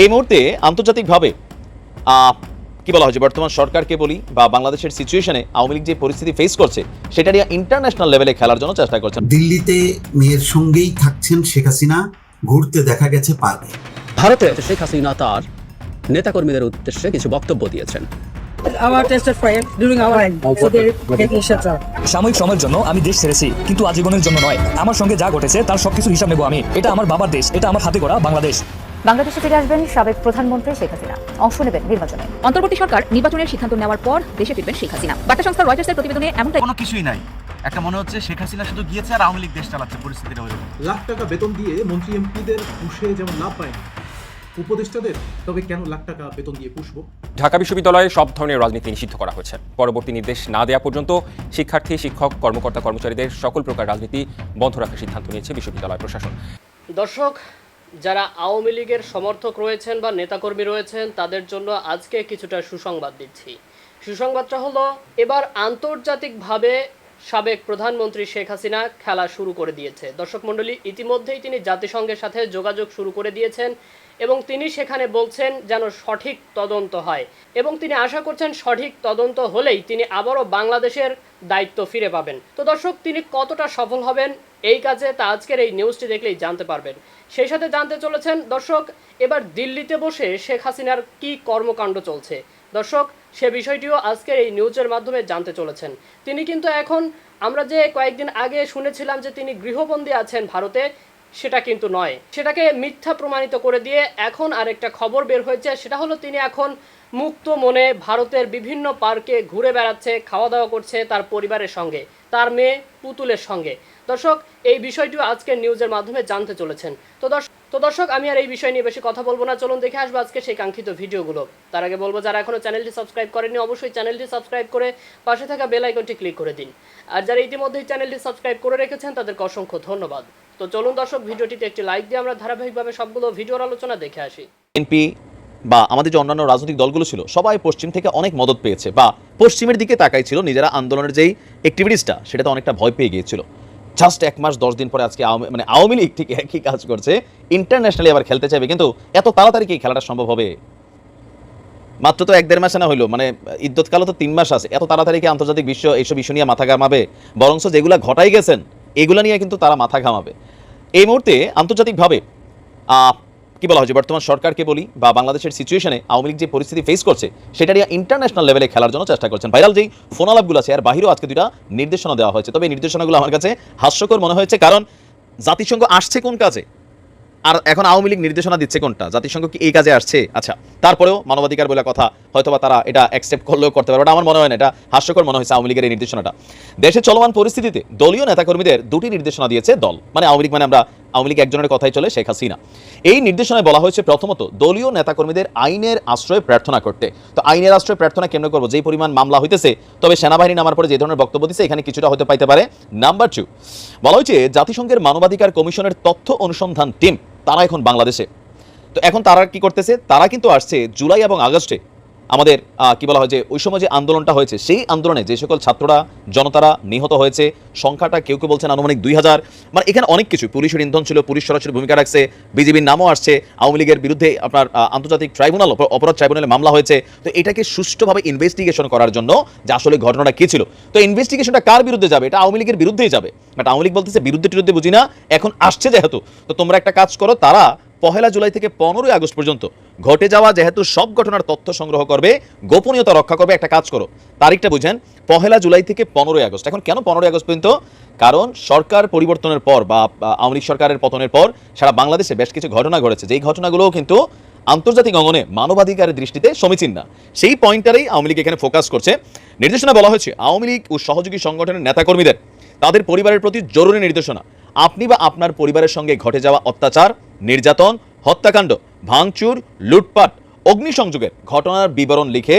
এই মুহূর্তে আন্তর্জাতিকভাবে কি বলা হয়েছে বর্তমান সরকারকে বলি বা বাংলাদেশের সিচুয়েশনে আওয়ামী লীগ যে পরিস্থিতি ফেস করছে সেটা নিয়ে ইন্টারন্যাশনাল লেভেলে খেলার জন্য চেষ্টা করছেন। দিল্লিতে মেয়ের সঙ্গেই থাকছেন শেখ হাসিনা ঘুরতে দেখা গেছে পার্কে ভারতে শেখ হাসিনা তার নেতাকর্মীদের উদ্দেশ্যে কিছু বক্তব্য দিয়েছেন. সাময়িক সময়ের জন্য আমি দেশ ছেড়েছি কিন্তু আজীবনের জন্য নয়। আমার সঙ্গে যা ঘটেছে তার সবকিছু হিসাব নেব আমি। এটা আমার বাবার দেশ এটা আমার হাতে করা বাংলাদেশ। বাংলাদেশে ফিরে আসবেন সাবেক প্রধানমন্ত্রী শেখ হাসিনা। অংশ নেবেন নির্বাচনে। অন্তর্বর্তী সরকার নির্বাচনের সিদ্ধান্ত নেওয়ার পর দেশে ফিরবেন শেখ হাসিনা। বার্তা সংস্থা রয়টার্সের প্রতিবেদনে এমনটাই কোনো কিছুই নাই। একটা মনে হচ্ছে শেখ হাসিনা শুধু গিয়েছে আর আওয়ামী লীগ দেশ চালাচ্ছে পরিস্থিতিটা ওইরকম। লাখ টাকা বেতন দিয়ে মন্ত্রী এমপিদের পুষে যেমন লাভ পায় উপদেষ্টাদের তবে কেন লাখ টাকা বেতন দিয়ে পুষবো? ঢাকা বিশ্ববিদ্যালয়ে সব ধরনের রাজনীতি নিষিদ্ধ করা হয়েছে। পরবর্তী নির্দেশ না দেওয়া পর্যন্ত শিক্ষার্থী শিক্ষক কর্মকর্তা কর্মচারীদের সকল প্রকার রাজনীতি বন্ধ রাখার সিদ্ধান্ত নিয়েছে বিশ্ববিদ্যালয় প্রশাসন। দর্শক যারা আওয়ামী লীগের সমর্থক রয়েছেন বা নেতাকর্মী রয়েছেন, তাদের জন্য আজকে কিছুটা সুসংবাদ দিচ্ছি। সুসংবাদটা হলো, এবার আন্তর্জাতিকভাবে সাবেক প্রধানমন্ত্রী শেখ হাসিনা খেলা শুরু করে দিয়েছে। দর্শক মণ্ডলী, ইতিমধ্যেই তিনি জাতিসংঘের সাথে যোগাযোগ শুরু করে দিয়েছেন এবং তিনি সেখানে বলছেন যেন সঠিক তদন্ত হয়। এবং তিনি আশা করছেন সঠিক তদন্ত হলেই তিনি আবারও বাংলাদেশের দায়িত্ব ফিরে পাবেন। তো দর্শক, তিনি কতটা সফল হবেন এই কাজে তা আজকের এই নিউজটি দেখলেই জানতে পারবেন। সেই সাথে জানতে চলেছেন, দর্শক, এবার দিল্লিতে বসে শেখ হাসিনার কি কর্মকাণ্ড চলছে? দর্শক, সে বিষয়টিও আজকের এই নিউজের মাধ্যমে জানতে চলেছেন। তিনি কিন্তু এখন, আমরা যে কয়েকদিন আগে শুনেছিলাম যে তিনি গৃহবন্দী আছেন ভারতে, সেটা কিন্তু নয়। সেটাকে মিথ্যা প্রমাণিত করে দিয়ে এখন আরেকটা খবর বের হয়েছে, সেটা হলো তিনি এখন মুক্ত মনে ভারতের বিভিন্ন পার্কে ঘুরে বেড়াচ্ছে খাওয়া দাওয়া করছে তার পরিবারের সঙ্গে, তার মেয়ে পুতুলের সঙ্গে। দর্শক, এই বিষয়টিও আজকের নিউজের মাধ্যমে জানতে চলেছেন। তো দর্শক তো দর্শক, আমি আর এই বিষয় নিয়ে বেশি কথা বলব না। চলুন দেখে আসব আজকে সেই কাঙ্ক্ষিত ভিডিওগুলো। তার আগে বলব, যারা এখনও চ্যানেলটি সাবস্ক্রাইব করেনি অবশ্যই চ্যানেলটি সাবস্ক্রাইব করে পাশে থাকা বেল আইকনটি ক্লিক করে দিন। আর যারা ইতিমধ্যেই চ্যানেলটি সাবস্ক্রাইব করে রেখেছেন, তাদেরকে অসংখ্য ধন্যবাদ। তো চলুন দর্শক, ভিডিওটিতে একটি লাইক দিয়ে আমরা ধারাবাহিকভাবে সবগুলো ভিডিওর আলোচনা দেখে আসি। এনপি বা আমাদের যে অন্যান্য রাজনৈতিক দলগুলো ছিল, সবাই পশ্চিম থেকে অনেক মদত পেয়েছে বা পশ্চিমের দিকে তাকাই ছিল নিজেরা আন্দোলনের যেই অ্যাক্টিভিটিসটা সেটাতে অনেকটা ভয় পেয়ে গিয়েছিল। জাস্ট এক মাস, দশ দিন পরে আজকে মানে আওয়ামী লীগ ঠিক একই কাজ করছে। ইন্টারন্যাশনালি আবার খেলতে চাইবে, কিন্তু এত তাড়াতাড়ি কি খেলাটা সম্ভব হবে? মাত্র তো এক দেড় মাসে না হইল মানে ইদ্যৎকালও তো তিন মাস আছে। এত তাড়াতাড়ি কি আন্তর্জাতিক বিশ্ব এইসব ইস্যু নিয়ে মাথা ঘামাবে? বরংস যেগুলো ঘটাই গেছেন, এগুলো নিয়ে কিন্তু তারা মাথা ঘামাবে। এই মুহূর্তে আন্তর্জাতিকভাবে কি বলা হয়েছে? বর্তমান সরকারকে বলি বা বাংলাদেশের সিচুয়েশনে আওয়ামী লীগ যে পরিস্থিতি ফেস করছে, সেটা নিয়ে ইন্টারন্যাশনাল লেভেলে খেলার জন্য চেষ্টা করছেন। ভাইরাল যেই ফোন আলাপগুলো আছে, আর বাহিরেও আজকে দুইটা নির্দেশনা দেওয়া হয়েছে। তবে এই নির্দেশনাগুলো আমার কাছে হাস্যকর মনে হয়েছে, কারণ জাতিসংঘ আসছে কোন কাজে? আর এখন আওয়ামী লীগ নির্দেশনা দিচ্ছে কোনটা? জাতিসংঘ কি এই কাজে আসছে? আচ্ছা তারপরেও মানবাধিকার বলে কথা হয়তোবা তারা এটা অ্যাকসেপ্ট করলেও করতে পারবে এটা আমার মনে হয় না, এটা হাস্যকর মনে হয়েছে আওয়ামী লীগের এই নির্দেশনাটা। দেশের চলমান পরিস্থিতিতে দলীয় নেতাকর্মীদের দুটি নির্দেশনা দিয়েছে দল। মানে আওয়ামী লীগ মানে আমরা আওয়ামী লীগ একজনের কথাই চলে, শেখ হাসিনা। এই নির্দেশনায় বলা হয়েছে, প্রথমত, দলীয় নেতাকর্মীদের আইনের আশ্রয় প্রার্থনা করতে। তো আইনের আশ্রয় প্রার্থনা কেমন করব? যেই পরিমাণ মামলা হইতেছে, তবে সেনাবাহিনী নামার পরে যে ধরনের বক্তব্য দিচ্ছে এখানে কিছুটা হতে পাইতে পারে। নাম্বার টু বলা হয়েছে, জাতিসংঘের মানবাধিকার কমিশনের তথ্য অনুসন্ধান টিম, তারা এখন বাংলাদেশে। তো এখন তারা কি করতেছে? তারা কিন্তু আসছে জুলাই এবং আগস্টে আমাদের কি বলা হয় যে, ওই সময় যে আন্দোলনটা হয়েছে, সেই আন্দোলনে যে সকল ছাত্ররা, জনতারা নিহত হয়েছে, সংখ্যাটা কেউ কেউ বলছেন আনুমানিক দুই হাজার। মানে এখানে অনেক কিছু, পুলিশের ইন্ধন ছিল, পুলিশ সরাসরি ভূমিকা রাখছে বিজেপির নামও আসছে, আওয়ামী লীগের বিরুদ্ধে আপনার আন্তর্জাতিক ট্রাইব্যুনাল অপরাধ ট্রাইব্যুনালে মামলা হয়েছে। তো এটাকে সুষ্ঠুভাবে ইনভেস্টিগেশন করার জন্য যে আসলে ঘটনাটা কী ছিল। তো ইনভেস্টিগেশনটা কার বিরুদ্ধে যাবে? এটা আওয়ামী লীগের বিরুদ্ধেই যাবে। বাট আওয়ামী লীগ বলতেছে বিরুদ্ধে টিরুদ্ধে বুঝি না এখন আসছে যেহেতু। তো তোমরা একটা কাজ করো, তারা পহেলা জুলাই থেকে পনেরোই আগস্ট পর্যন্ত ঘটে যাওয়া যেহেতু সব ঘটনার তথ্য সংগ্রহ করবে, গোপনীয়তা রক্ষা করবে, একটা কাজ করো। তারিখটা বুঝেন, পহেলা জুলাই থেকে পনেরোই আগস্ট। এখন কেন পনেরোই আগস্ট পর্যন্ত? কারণ সরকার পরিবর্তনের পর বা আওয়ামী লীগ সরকারের পতনের পর সারা বাংলাদেশে বেশ কিছু ঘটনা ঘটেছে। যেই ঘটনাগুলোও কিন্তু আন্তর্জাতিক অঙ্গনে মানবাধিকারের দৃষ্টিতে সমীচীন না। সেই পয়েন্টটারেই আওয়ামী লীগ এখানে ফোকাস করছে। নির্দেশনা বলা হয়েছে, আওয়ামী লীগ ও সহযোগী সংগঠনের নেতাকর্মীদের তাদের পরিবারের প্রতি জরুরি নির্দেশনা। আপনি বা আপনার পরিবারের সঙ্গে ঘটে যাওয়া অত্যাচার, নির্যাতন, হত্যাকাণ্ড, ভাঙচুর, লুটপাট, অগ্নিসংযোগের ঘটনার বিবরণ লিখে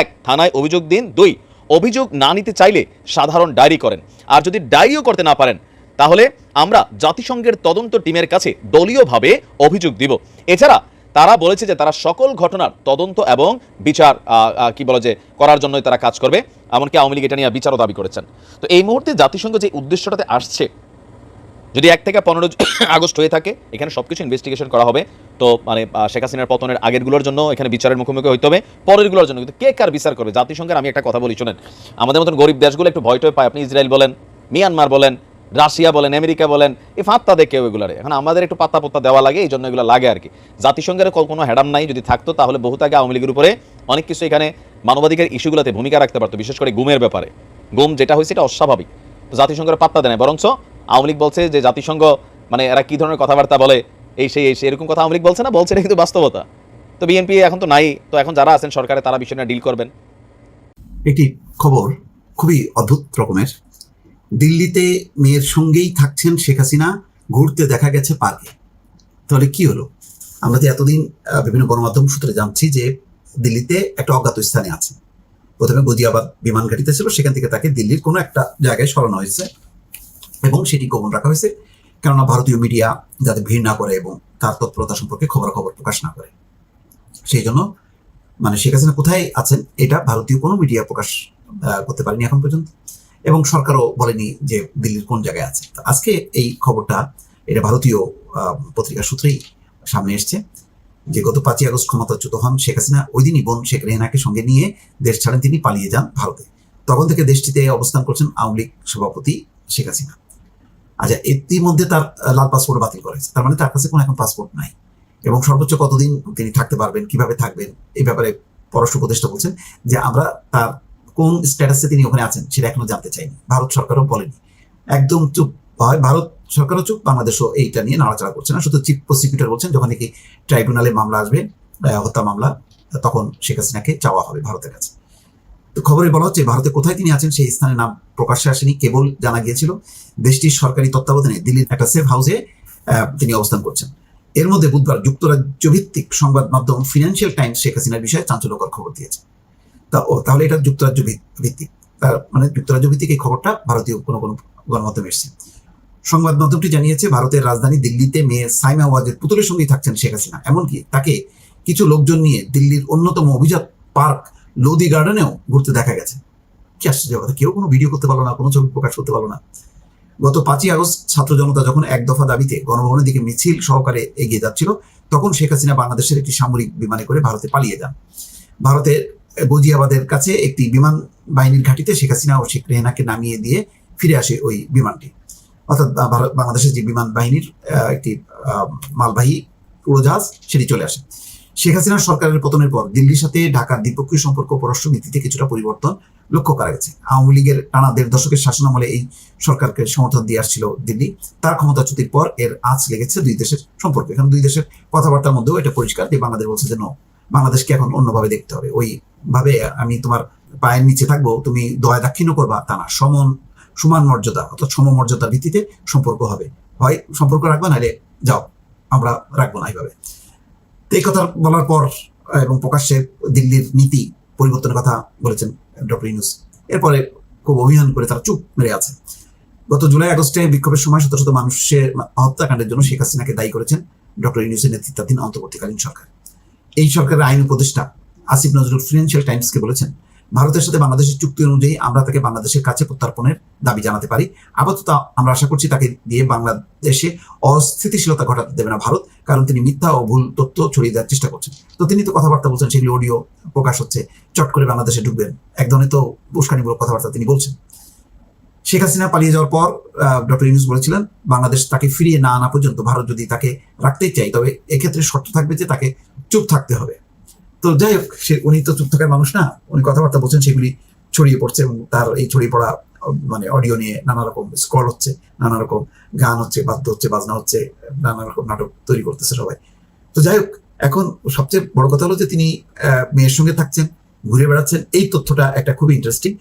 এক, থানায় অভিযোগ দিন। দুই, অভিযোগ না নিতে চাইলে সাধারণ ডায়েরি করেন। আর যদি ডায়েরিও করতে না পারেন, তাহলে আমরা জাতিসংঘের তদন্ত টিমের কাছে দলীয়ভাবে অভিযোগ দিব। এছাড়া তারা বলেছে যে তারা সকল ঘটনার তদন্ত এবং বিচার কি বলে যে করার জন্যই তারা কাজ করবে। এমনকি আওয়ামী লীগ এটা নিয়ে বিচারও দাবি করেছেন। তো এই মুহূর্তে জাতিসংঘ যে উদ্দেশ্যটাতে আসছে, যদি এক থেকে পনেরো আগস্ট হয়ে থাকে, এখানে সব কিছু ইনভেস্টিগেশন করা হবে। তো মানে শেখ হাসিনার পতনের আগেরগুলোর জন্য এখানে বিচারের মুখোমুখি হইতে হবে। পরেরগুলোর জন্য কিন্তু কে কার বিচার করবে? জাতিসংঘের আমি একটা কথা বলি, শোনেন। আমাদের মতন গরিব দেশগুলো একটু ভয় টয় পায়। আপনি ইসরায়েল বলেন, মিয়ানমার বলেন রাশিয়া বলেন, আমেরিকা বলেন, এই ফাঁত্তা দেখে ওইগুলারে এখন আমাদের একটু পাত্তা পত্তা দেওয়া লাগে, এই জন্য এগুলো লাগে আর কি। জাতিসংঘের কোনো হ্যাডাম নাই, যদি থাকতো, তাহলে বহুত আগে আওয়ামী লীগের উপরে অনেক কিছু এখানে মানবাধিকার ইস্যুগুলোতে ভূমিকা রাখতে পারতো, বিশেষ করে গুমের ব্যাপারে। গুম যেটা হয়েছে এটা অস্বাভাবিক। জাতিসংঘের পাত্তা দেয় না বরঞ্চ আওয়ামী লীগ বলছে যে জাতিসংঘ মানে এরা কি ধরনের কথাবার্তা বলে, এই সেই এই সেই, এরকম কথা আওয়ামী লীগ বলছে না, বলছে এটা কিন্তু বাস্তবতা। তো বিএনপি এখন তো নাই, তো এখন যারা আছেন সরকারে, তারা বিষয়টা ডিল করবেন। একটি খবর খুবই অদ্ভুত রকমের। দিল্লিতে মেয়ের সঙ্গেই থাকছেন শেখ হাসিনা, ঘুরতে দেখা গেছে পার্কে। তাহলে কি হলো? আমরা তো এতদিন বিভিন্ন গণমাধ্যম সূত্রে জানছি যে দিল্লিতে একটা অজ্ঞাত স্থানে আছে। প্রথমে গজিয়াবাদ বিমান ঘাটিতে ছিল, সেখান থেকে তাকে দিল্লির কোনো একটা জায়গায় সরানো হয়েছে এবং সেটি গোপন রাখা হয়েছে। কেননা ভারতীয় মিডিয়া যাতে ভিড় না করে এবং তার তৎপরতা সম্পর্কে খবরাখবর প্রকাশ না করে। সেই জন্য মানে শেখ হাসিনা কোথায় আছেন, এটা ভারতীয় কোনো মিডিয়া প্রকাশ করতে পারেনি এখন পর্যন্ত। এবং সরকারও বলেনি যে দিল্লির কোন জায়গায় আছে। আজকে এই খবরটা এটা ভারতীয় আহ, পত্রিকার সূত্রেই সামনে এসছে যে গত পাঁচই আগস্ট ক্ষমতাচ্যুত হন শেখ হাসিনা। ওই দিনই বোন শেখ রেহানাকে সঙ্গে নিয়ে দেশ ছাড়েন তিনি পালিয়ে যান ভারতে। তখন থেকে দেশটিতে অবস্থান করছেন আওয়ামী লীগ সভাপতি শেখ হাসিনা। আচ্ছা ইতিমধ্যে তার লাল পাসপোর্ট বাতিল করেছে তার মানে তার কাছে কোনো এখন পাসপোর্ট নাই। এবং সর্বোচ্চ কতদিন তিনি থাকতে পারবেন কীভাবে থাকবেন এই ব্যাপারে পররাষ্ট্র উপদেষ্টা বলছেন যে আমরা তার কোন স্ট্যাটাসে তিনি ওখানে আছেন সেটা এখনও জানতে চাইনি। ভারত সরকারও বলেনি। একদম চুপ। হয় ভারত সরকারও চুপ, বাংলাদেশও এইটা নিয়ে নাড়াচাড়া করছে না। শুধু চিফ প্রসিকিউটর বলছেন, যখন নাকি ট্রাইব্যুনালে মামলা আসবে হত্যা মামলা, তখন শেখ হাসিনাকে চাওয়া হবে ভারতের কাছে। তো খবরে বলা হচ্ছে, ভারতে কোথায় তিনি আছেন সেই স্থানের নাম প্রকাশ্যে আসেনি, কেবল জানা গিয়েছিল দেশটির সরকারি তত্ত্বাবধানে দিল্লির একটা সেফ হাউসে তিনি অবস্থান করছেন। এর মধ্যে বুধবার যুক্তরাজ্য ভিত্তিক সংবাদ মাধ্যম ফিনান্সিয়াল টাইমস শেখ হাসিনার বিষয়ে চাঞ্চল্যকর খবর দিয়েছে। তা তাহলে এটা যুক্তরাজ্য ভিত- ভিত্তিক। তার মানে যুক্তরাজ্য ভিত্তিক এই খবরটা ভারতীয় কোনো কোনো গণমাধ্যমে এসেছে। সংবাদ মাধ্যমটি জানিয়েছে, ভারতের রাজধানী দিল্লিতে মেয়ে সাইমা ওয়াজের পুতুলের সঙ্গেই থাকছেন শেখ হাসিনা। এমনকি তাকে কিছু লোকজন নিয়ে দিল্লির অন্যতম অভিজাত পার্ক লোদি গার্ডেনেও ঘুরতে দেখা গেছে। কি আশ্চর্য কথা কেউ কোনো ভিডিও করতে পারল না, কোনো ছবি প্রকাশ করতে পারল না। গত পাঁচই আগস্ট ছাত্র জনতা যখন এক দফা দাবিতে গণভবনের দিকে মিছিল সহকারে এগিয়ে যাচ্ছিল, তখন শেখ হাসিনা বাংলাদেশের একটি সামরিক বিমানে করে ভারতে পালিয়ে যান। ভারতের গজিয়াবাদের কাছে একটি বিমান বাহিনীর ঘাঁটিতে শেখ হাসিনা ও শেখ রেহানাকে নামিয়ে দিয়ে ফিরে আসে ওই বিমানটি। অর্থাৎ বাংলাদেশের যে বিমান বাহিনীর একটি মালবাহী উড়োজাহাজ, সেটি চলে আসে। শেখ হাসিনার সরকারের পতনের পর দিল্লির সাথে ঢাকার দ্বিপক্ষীয় সম্পর্ক পররাষ্ট্র নীতিতে কিছুটা পরিবর্তন লক্ষ্য করা গেছে। আওয়ামী লীগের টানা দেড় দশকের শাসনামলে এই সরকারকে সমর্থন দিয়ে আসছিল দিল্লি। তার ক্ষমতাচ্যুতির পর এর আঁচ লেগেছে দুই দেশের সম্পর্কে। এখন দুই দেশের কথাবার্তার মধ্যেও এটা পরিষ্কার যে বাংলাদেশ বলছে যে বাংলাদেশকে এখন অন্যভাবে দেখতে হবে। ওই ভাবে আমি তোমার পায়ের নিচে থাকব, তুমি দয়া দাক্ষিণ্য করবা, তা না। সমন, সমান মর্যাদা, অর্থাৎ সমমর্যাদার ভিত্তিতে সম্পর্ক হবে। হয় সম্পর্ক রাখবা, নাহলে যাও, আমরা রাখব না এইভাবে। এই কথা বলার পর, এবং প্রকাশ্যে দিল্লির নীতি পরিবর্তনের কথা বলেছেন ডক্টর ইনুস এরপরে খুব অভিযান করে তারা চুপ মেরে আছে। গত জুলাই আগস্টে বিক্ষোভের সময় শত শত মানুষের হত্যাকাণ্ডের জন্য শেখ হাসিনাকে দায়ী করেছেন ডক্টর ইউনুসের নেতৃত্বাধীন অন্তর্বর্তীকালীন সরকার। এই সরকারের আইন উপদেষ্টা আসিফ নজরুল ফিনান্সিয়াল টাইমসকে বলেছেন, ভারতের সাথে বাংলাদেশের চুক্তি অনুযায়ী আমরা তাকে বাংলাদেশের কাছে প্রত্যার্পণের দাবি জানাতে পারি। আপাতত আমরা আশা করছি তাকে দিয়ে বাংলাদেশে অস্থিতিশীলতা ঘটাতে দেবে না ভারত, কারণ তিনি মিথ্যা ও ভুল তথ্য ছড়িয়ে দেওয়ার চেষ্টা করছেন। তো তিনি তো কথাবার্তা বলছেন, সেগুলি অডিও প্রকাশ হচ্ছে, চট করে বাংলাদেশে ঢুকবেন। এক ধরনের তো উস্কানিমূলক কথাবার্তা তিনি বলছেন। শেখ হাসিনা পালিয়ে যাওয়ার পর ডক্টর ইউনুস বলেছিলেন, বাংলাদেশ তাকে ফিরিয়ে না আনা পর্যন্ত ভারত যদি তাকে রাখতেই চাই তবে এক্ষেত্রে শর্ত থাকবে যে তাকে চুপ থাকতে হবে। তো যাই হোক, সে উনি তো চুপ থাকার মানুষ না। উনি কথাবার্তা বলছেন, সেগুলি ছড়িয়ে পড়ছে এবং তার এই ছড়িয়ে পড়া মানে অডিও নিয়ে নানা রকম স্ক্রল হচ্ছে, নানা রকম গান হচ্ছে, বাদ্য হচ্ছে, বাজনা হচ্ছে, নানা রকম নাটক তৈরি করতেছে সবাই। তো যাই হোক, এখন সবচেয়ে বড় কথা হলো যে তিনি মেয়ের সঙ্গে থাকছেন, ঘুরে বেড়াচ্ছেন। এই তথ্যটা একটা খুবই ইন্টারেস্টিং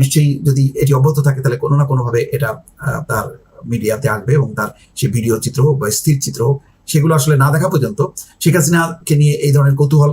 নিশ্চয়ই যদি এটি অব্যাহত থাকে, তাহলে কোনো না কোনোভাবে এটা তার মিডিয়াতে আসবে এবং তার সে ভিডিও চিত্র হোক বা স্থির চিত্র হোক, সেগুলো আসলে না দেখা পর্যন্ত। শেখ হাসিনাকে নিয়ে এই ধরনের কৌতূহল